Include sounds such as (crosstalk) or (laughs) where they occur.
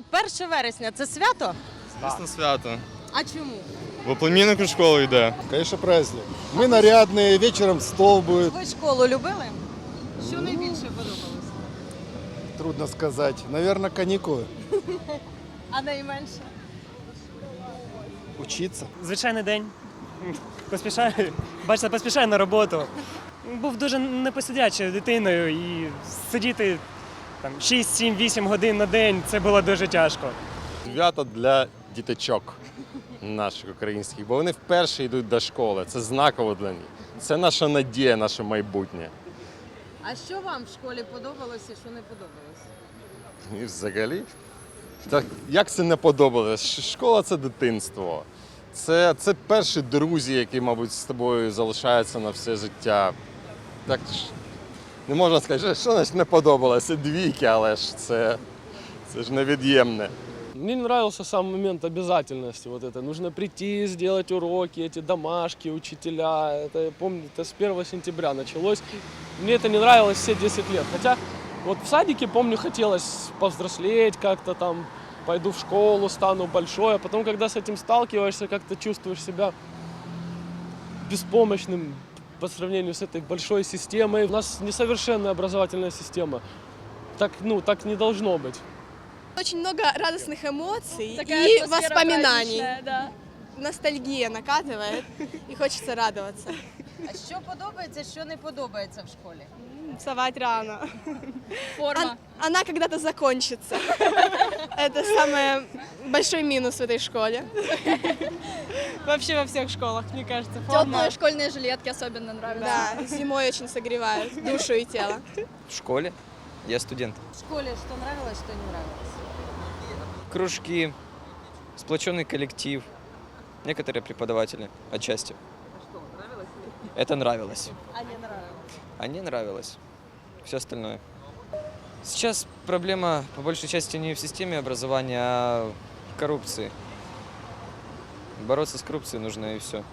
1 вересня це свято? Звісно, свято. А чому? Бо племінник у школу йде. Конечно, праздник. Мы нарядные, вечером стол будет. Ви школу любили? Що найбільше подобалось? Трудно сказать. Наверное, каникулы. А найменше? Учиться. Звичайний день. Поспішаю, бачите, поспішаю на роботу. Був дуже непосидячою дитиною і сидіти там 6, 7, 8 годин на день це було дуже тяжко. Свято для діточок наших українських, бо вони вперше йдуть до школи. Це знаково для них. Це наша надія, наше майбутнє. А що вам в школі подобалось і що не подобалось? І взагалі, так як це не подобалось? Школа це дитинство. Це, це перші друзі, які, мабуть, з тобою залишаються на все життя. Так не можна сказати, що значить не подобалося двійки, але ж це, це ж невід'ємне. Мне не нравился сам момент обязательности. Вот это нужно прийти, сделать уроки, эти домашки, учителя. Это я помню, это с 1 сентября началось. Мне это не нравилось все 10 лет. Хотя вот в садике, помню, хотелось повзрослеть как-то там, пойду в школу, стану большой. А потом, когда с этим сталкиваешься, как-то чувствуешь себя беспомощным по сравнению с этой большой системой. У нас несовершенная образовательная система. Так, ну, так не должно быть. Очень много радостных эмоций Такая и атмосфера воспоминаний. праздничная, да. Ностальгия накатывает, и хочется радоваться. А що подобається, що не подобається в школі? Вставать рано. Форма. Он- она когда-то закончится. (laughs) Это самый большой минус в этой школе. (laughs) Вообще во всех школах, мне кажется, Теплые школьные жилетки особенно нравятся. Да, зимой очень согревают душу и тело. В школе. Я студент. В школі що нравилось, що не нравилось? Кружки, сплоченный коллектив, некоторые преподаватели отчасти. Это нравилось. А не нравилось? А не нравилось. Все остальное. Сейчас проблема по большей части не в системе образования, а в коррупции. Бороться с коррупцией нужно и все.